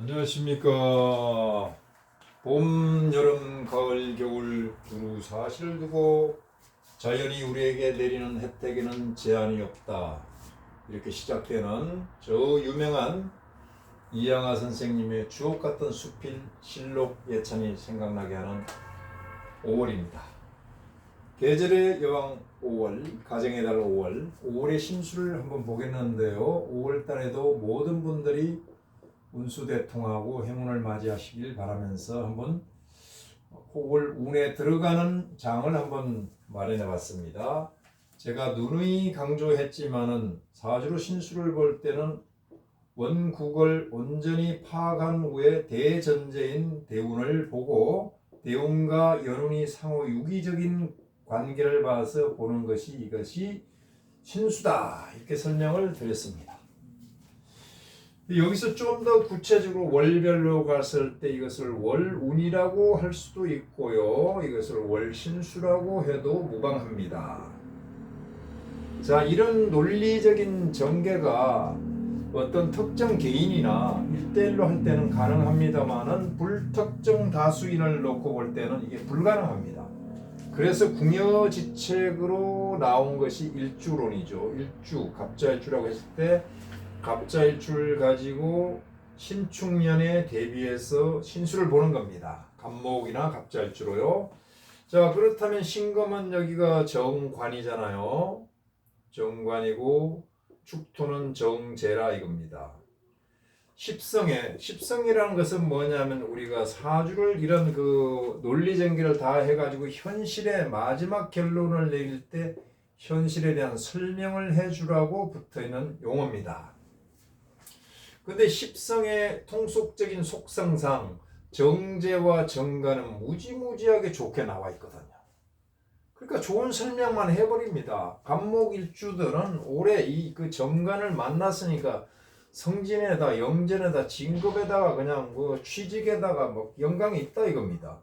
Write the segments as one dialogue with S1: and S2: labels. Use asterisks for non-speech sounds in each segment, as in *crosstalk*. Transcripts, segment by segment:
S1: 안녕하십니까. 봄, 여름, 가을, 겨울 두루 사실을 두고 자연이 우리에게 내리는 혜택에는 제한이 없다. 이렇게 시작되는 저 유명한 이양하 선생님의 주옥 같은 수필 실록 예찬이 생각나게 하는 5월입니다. 계절의 여왕 5월, 가정의 달 5월, 5월의 심수를 한번 보겠는데요. 5월 달에도 모든 분들이 운수 대통하고 행운을 맞이하시길 바라면서 한번 5월 운에 들어가는 장을 한번 마련해 봤습니다. 제가 누누이 강조했지만은 사주로 신수를 볼 때는 원국을 온전히 파악한 후에 대전제인 대운을 보고 대운과 연운이 상호 유기적인 관계를 봐서 보는 것이 이것이 신수다 이렇게 설명을 드렸습니다. 여기서 좀 더 구체적으로 월별로 갔을 때 이것을 월운이라고 할 수도 있고요. 이것을 월신수라고 해도 무방합니다. 자, 이런 논리적인 전개가 어떤 특정 개인이나 일대일로 할 때는 가능합니다만은 불특정 다수인을 놓고 볼 때는 이게 불가능합니다. 그래서 궁여지책으로 나온 것이 일주론이죠. 일주, 갑자일주라고 했을 때 갑자일출 가지고 신축년에 대비해서 신수를 보는 겁니다. 갑목이나 갑자일주로요. 자 그렇다면 신금은 여기가 정관이잖아요. 정관이고 축토는 정제라 이겁니다. 십성에 십성이라는 것은 뭐냐면 우리가 사주를 이런 그 논리 전개를 다 해가지고 현실의 마지막 결론을 내릴 때 현실에 대한 설명을 해주라고 붙어 있는 용어입니다. 근데 십성의 통속적인 속성상 정제와 정가는 무지무지하게 좋게 나와 있거든요. 그러니까 좋은 설명만 해버립니다. 간목일주들은 올해 이 그 정관을 만났으니까 성진에다 영전에다 진급에다가 그냥 뭐 취직에다가 뭐 영광이 있다 이겁니다.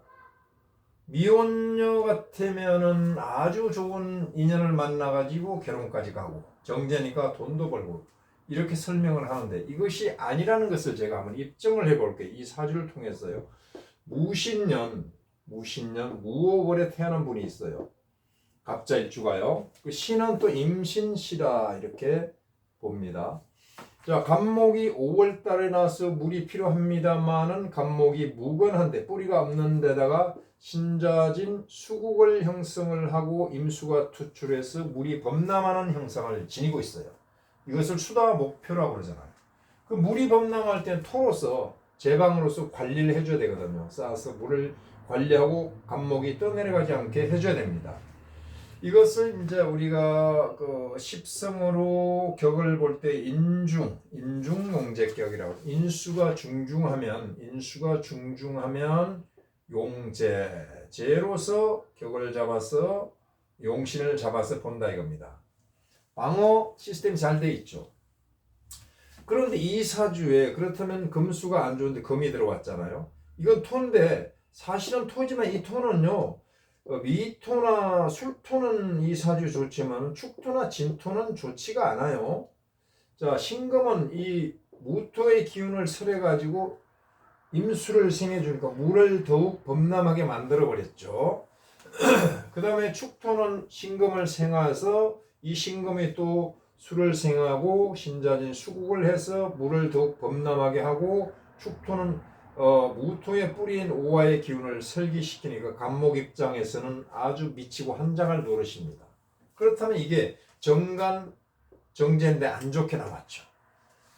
S1: 미혼녀 같으면은 아주 좋은 인연을 만나가지고 결혼까지 가고 정제니까 돈도 벌고 이렇게 설명을 하는데 이것이 아니라는 것을 제가 한번 입증을 해볼게요. 이 사주를 통해서요. 무신년, 무신년, 무오월에 태어난 분이 있어요. 갑자일주가요. 그 신은 또 임신시라 이렇게 봅니다. 자, 간목이 5월 달에 나서 물이 필요합니다만은 간목이 무건한데 뿌리가 없는 데다가 신자진 수국을 형성을 하고 임수가 투출해서 물이 범람하는 형상을 지니고 있어요. 이것을 수다 목표라고 그러잖아요. 그 물이 범람할 땐 토로서 제방으로서 관리를 해줘야 되거든요. 쌓아서 물을 관리하고 감목이 떠내려가지 않게 해줘야 됩니다. 이것을 이제 우리가 그 십성으로 격을 볼 때 인중, 인중 용제격이라고 인수가 중중하면 인수가 중중하면 용제, 제로서 격을 잡아서 용신을 잡아서 본다 이겁니다. 방어 시스템이 잘 돼 있죠. 그런데 이 사주에 그렇다면 금수가 안 좋은데 금이 들어왔잖아요. 이건 토인데 사실은 토지만 이 토는요. 어, 미토나 술토는 이 사주 좋지만 축토나 진토는 좋지가 않아요. 자, 신금은 이 무토의 기운을 설해 가지고 임수를 생해 주니까 물을 더욱 범람하게 만들어 버렸죠. *clears throat* 그 다음에 축토는 신금을 생해서 이 신금이 또 술을 생하고 신자진 수국을 해서 물을 더욱 범람하게 하고 축토는 어, 무토의 뿌리인 오화의 기운을 설기시키니까 간목 입장에서는 아주 미치고 한장할 노릇입니다. 그렇다면 이게 정간 정제인데 안 좋게 나왔죠.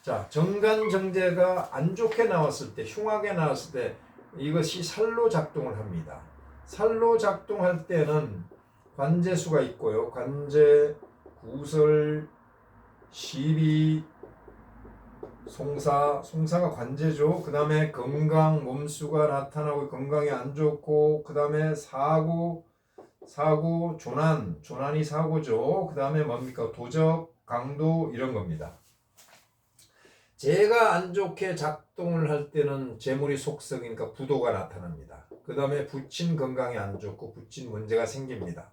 S1: 자, 정간 정제가 안 좋게 나왔을 때, 흉하게 나왔을 때 이것이 살로 작동을 합니다. 살로 작동할 때는 관제수가 있고요. 관제, 구설, 시비, 송사, 송사가 관제죠. 그 다음에 건강, 몸수가 나타나고 건강이 안 좋고, 그 다음에 사고, 사고, 조난, 조난이 사고죠. 그 다음에 뭡니까? 도적, 강도, 이런 겁니다. 제가 안 좋게 작동을 할 때는 재물이 속성이니까 부도가 나타납니다. 그 다음에 부친 건강이 안 좋고 부친 문제가 생깁니다.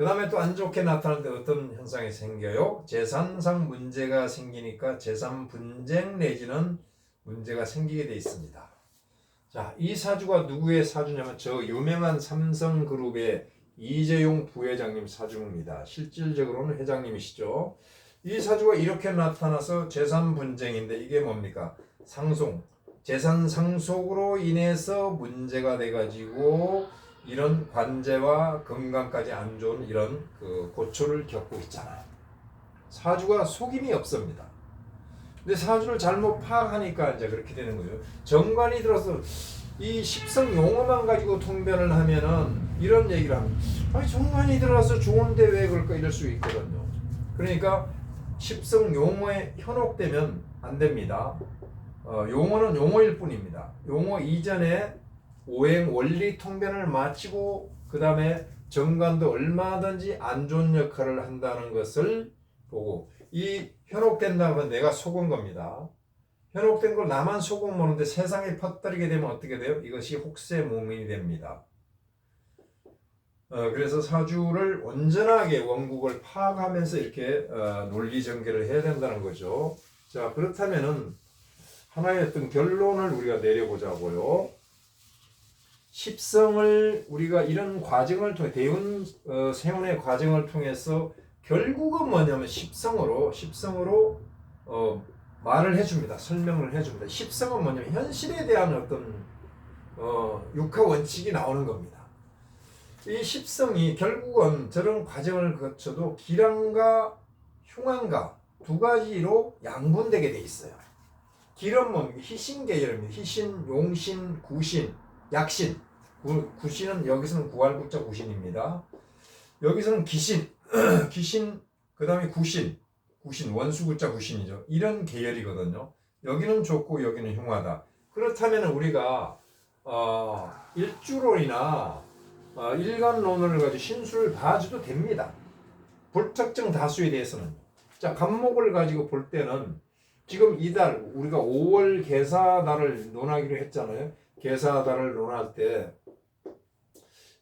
S1: 그 다음에 또 안 좋게 나타날 때 어떤 현상이 생겨요? 재산상 문제가 생기니까 재산 분쟁 내지는 문제가 생기게 돼 있습니다. 자, 이 사주가 누구의 사주냐면 저 유명한 삼성그룹의 이재용 부회장님 사주입니다. 실질적으로는 회장님이시죠. 이 사주가 이렇게 나타나서 재산 분쟁인데 이게 뭡니까? 상속, 재산 상속으로 인해서 문제가 돼가지고 이런 관제와 건강까지 안 좋은 이런 그 고초를 겪고 있잖아요. 사주가 속임이 없습니다. 근데 사주를 잘못 파악하니까 이제 그렇게 되는 거죠. 정관이 들어서 이 십성 용어만 가지고 통변을 하면은 이런 얘기를 하면 아니 정관이 들어서 좋은데 왜 그럴까 이럴 수 있거든요. 그러니까 십성 용어에 현혹되면 안 됩니다. 어, 용어는 용어일 뿐입니다. 용어 이전에 오행 원리 통변을 마치고 그 다음에 정관도 얼마든지 안 좋은 역할을 한다는 것을 보고 이 현혹된다면 내가 속은 겁니다. 현혹된 걸 나만 속은 모는데 세상에 퍼뜨리게 되면 어떻게 돼요? 이것이 혹세무민이 됩니다. 어, 그래서 사주를 온전하게 원국을 파악하면서 이렇게 어, 논리 전개를 해야 된다는 거죠. 자 그렇다면은 하나의 어떤 결론을 우리가 내려보자고요. 십성을 우리가 이런 과정을 통해 대운 어, 세운의 과정을 통해서 결국은 뭐냐면 십성으로 십성으로 어, 말을 해줍니다. 설명을 해줍니다. 십성은 뭐냐면 현실에 대한 어떤 어, 육하 원칙이 나오는 겁니다. 이 십성이 결국은 저런 과정을 거쳐도 기량과 흉안과 두 가지로 양분되게 돼 있어요. 뭐 희신 계열입니다. 희신, 용신, 구신, 약신. 구, 구신은 여기서는 구할구자 구신입니다. 여기서는 기신, *clears throat* 기신, 그 다음에 구신, 구신, 원수구자 구신이죠. 이런 계열이거든요. 여기는 좋고 여기는 흉하다. 그렇다면 우리가 어, 일주론이나 어, 일간론을 가지고 신수를 봐줘도 됩니다. 불특정 다수에 대해서는. 자, 간목을 가지고 볼 때는 지금 이달 우리가 5월 개사달을 논하기로 했잖아요. 개사달을 논할 때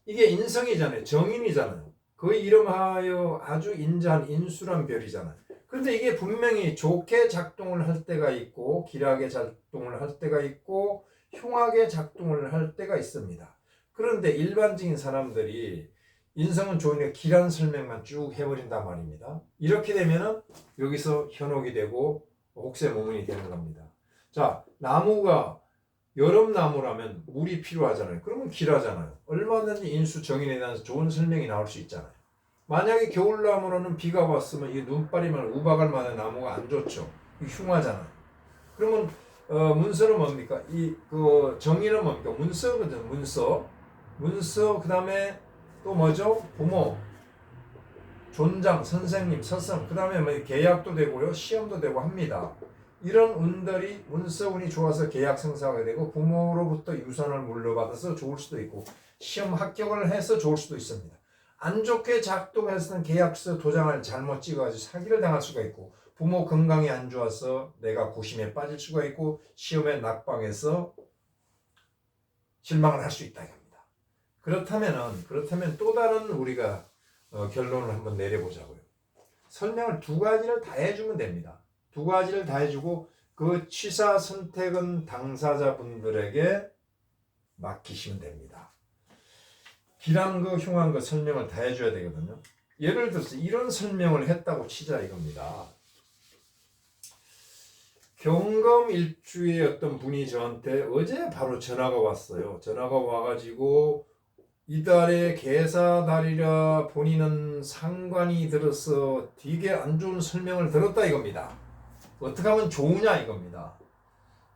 S1: 이게 인성이잖아요. 정인이잖아요. 그 이름하여 아주 인자한 인수란 별이잖아요. 그런데 이게 분명히 좋게 작동을 할 때가 있고 기락에 작동을 할 때가 있고 흉하게 작동을 할 때가 있습니다. 그런데 일반적인 사람들이 인성은 좋으니까 길한 설명만 쭉 해버린단 말입니다. 이렇게 되면은 여기서 현혹이 되고 혹세무문이 되는 겁니다. 자, 나무가 여름나무라면 물이 필요하잖아요. 그러면 길하잖아요. 얼마든지 인수 정인에 대해서 좋은 설명이 나올 수 있잖아요. 만약에 겨울나무로는 비가 왔으면 이 눈발이만 우박을 맞은 나무가 안 좋죠. 흉하잖아요. 그러면 어, 문서는 뭡니까? 이 그 정의는 뭡니까? 문서거든. 문서. 문서 그 다음에 또 뭐죠? 부모, 존장, 선생님, 서성, 그 다음에 뭐 계약도 되고요, 시험도 되고 합니다. 이런 운들이 문서운이 좋아서 계약 성사가 되고 부모로부터 유산을 물려받아서 좋을 수도 있고 시험 합격을 해서 좋을 수도 있습니다. 안 좋게 작동해서는 계약서 도장을 잘못 찍어가지고 사기를 당할 수가 있고 부모 건강이 안 좋아서 내가 고심에 빠질 수가 있고 시험에 낙방해서 실망을 할 수 있다 이겁니다. 그렇다면은 그렇다면 또 다른 우리가 어, 결론을 한번 내려보자고요. 설명을 두 가지를 다 해주면 됩니다. 두 가지를 다 해주고 그 취사 선택은 당사자분들에게 맡기시면 됩니다. 거, 흉한 거 설명을 다 해줘야 되거든요. 예를 들어서 이런 설명을 했다고 치자 이겁니다. 경검 일주의 어떤 분이 저한테 어제 바로 전화가 왔어요. 전화가 와가지고 이달의 개사달이라 본인은 상관이 들어서 되게 안 좋은 설명을 들었다 이겁니다. 어떻게 하면 좋으냐 이겁니다.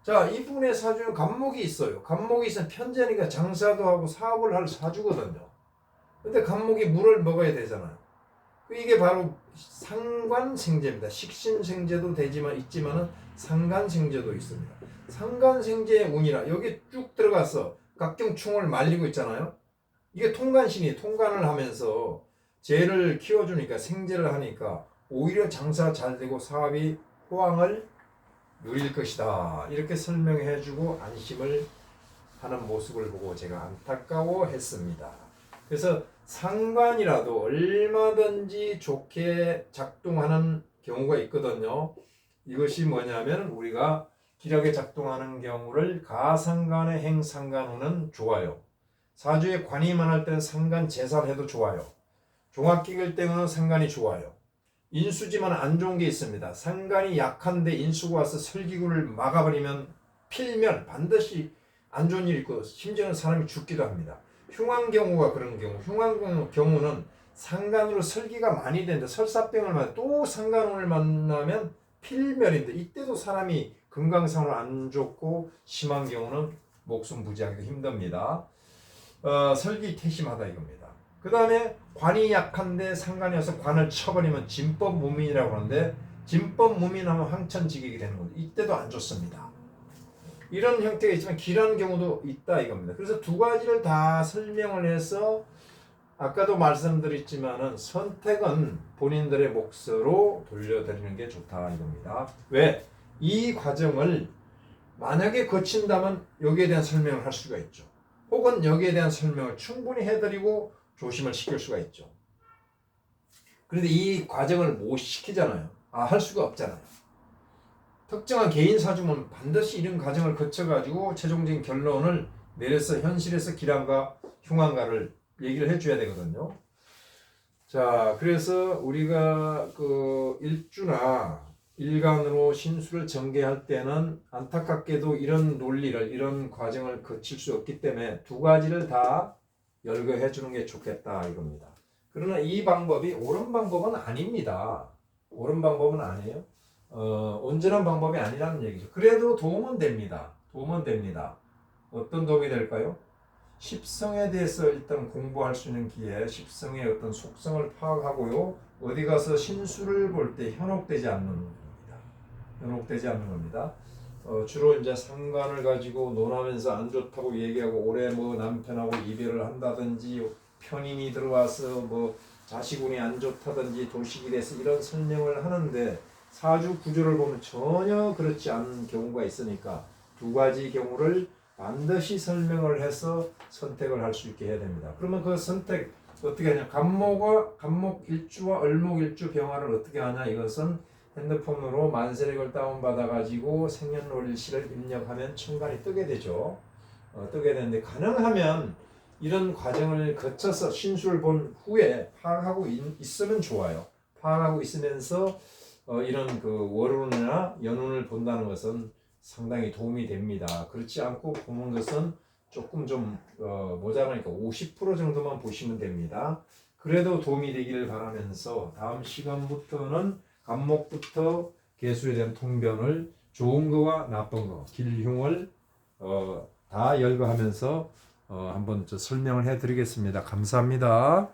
S1: 자, 이분의 사주는 간목이 있어요. 간목이 있으면 편제니까 장사도 하고 사업을 할 사주거든요. 근데 간목이 물을 먹어야 되잖아요. 이게 바로 상관생제입니다. 식신생제도 되지만 있지만은 상관생제도 있습니다. 상관생제의 운이라 여기 쭉 들어가서 각경충을 말리고 있잖아요. 이게 통관신이 통관을 하면서 재를 키워주니까 생재를 하니까 오히려 장사 잘 되고 사업이 호황을 누릴 것이다. 이렇게 설명해 주고 안심을 하는 모습을 보고 제가 안타까워 했습니다. 그래서 상관이라도 얼마든지 좋게 작동하는 경우가 있거든요. 이것이 뭐냐면 우리가 기력에 작동하는 경우를 가상간의 행상간우는 좋아요. 사주에 관이 많을 때는 상간 제살해도 좋아요. 종합기일 때는 상간이 좋아요. 인수지만 안 좋은 게 있습니다. 상간이 약한데 인수가 와서 설기구를 막아버리면 필면 반드시 안 좋은 일이 있고 심지어는 사람이 죽기도 합니다. 흉한 경우가 그런 경우, 흉한 경우- 경우는 상간으로 설기가 많이 되는데 설사병을 만나 또 상간을 만나면 필멸인데 이때도 사람이 건강상으로 안 좋고 심한 경우는 목숨 부지하기도 힘듭니다. 어, 설기 태심하다 이겁니다. 그 다음에 관이 약한데 상관이어서 관을 쳐버리면 진법 무민이라고 하는데 진법 무민하면 황천지객이 되는 거죠. 이때도 안 좋습니다. 이런 형태가 있지만 길한 경우도 있다 이겁니다. 그래서 두 가지를 다 설명을 해서 아까도 말씀드렸지만은 선택은 본인들의 몫으로 돌려드리는 게 좋다 이겁니다. 왜? 이 과정을 만약에 거친다면 여기에 대한 설명을 할 수가 있죠. 혹은 여기에 대한 설명을 충분히 해드리고 조심을 시킬 수가 있죠. 그런데 이 과정을 못 시키잖아요. 아, 할 수가 없잖아요. 특정한 개인 사주면 반드시 이런 과정을 거쳐가지고 최종적인 결론을 내려서 현실에서 기란과 흉한가를 얘기를 해줘야 되거든요. 자, 그래서 우리가 그 일주나 일간으로 신수를 전개할 때는 안타깝게도 이런 논리를 이런 과정을 거칠 수 없기 때문에 두 가지를 다 열거해 주는 게 좋겠다 이겁니다. 그러나 이 방법이 옳은 방법은 아닙니다. 옳은 방법은 아니에요. 어, 온전한 방법이 아니라는 얘기죠. 그래도 도움은 됩니다. 도움은 됩니다. 어떤 도움이 될까요? 십성에 대해서 일단 공부할 수 있는 기회, 십성의 어떤 속성을 파악하고요. 어디 가서 신수를 볼 때 현혹되지 않는 겁니다. 현혹되지 않는 겁니다. 어, 주로 이제 상관을 가지고 논하면서 안 좋다고 얘기하고 올해 뭐 남편하고 이별을 한다든지 편인이 들어와서 뭐 자식운이 안 좋다든지 도식이 돼서 이런 설명을 하는데 사주 구조를 보면 전혀 그렇지 않은 경우가 있으니까 두 가지 경우를 반드시 설명을 해서 선택을 할 수 있게 해야 됩니다. 그러면 그 선택 어떻게 하냐? 간목과 간목 일주와 을목 일주 병화를 어떻게 하냐? 이것은 핸드폰으로 만세력을 다운받아 가지고 생년월일시를 입력하면 천간이 뜨게 되죠. 어, 뜨게 되는데 가능하면 이런 과정을 거쳐서 신수를 본 후에 파악하고 있, 있으면 좋아요. 파악하고 있으면서 어, 이런 그 월운이나 연운을 본다는 것은 상당히 도움이 됩니다. 그렇지 않고 보는 것은 조금 좀 어, 모자라니까 50% 정도만 보시면 됩니다. 그래도 도움이 되기를 바라면서 다음 시간부터는 간목부터 개수에 대한 통변을 좋은 거와 나쁜 거, 길흉을 어, 다 열거하면서 어, 한번 저 설명을 해드리겠습니다. 감사합니다.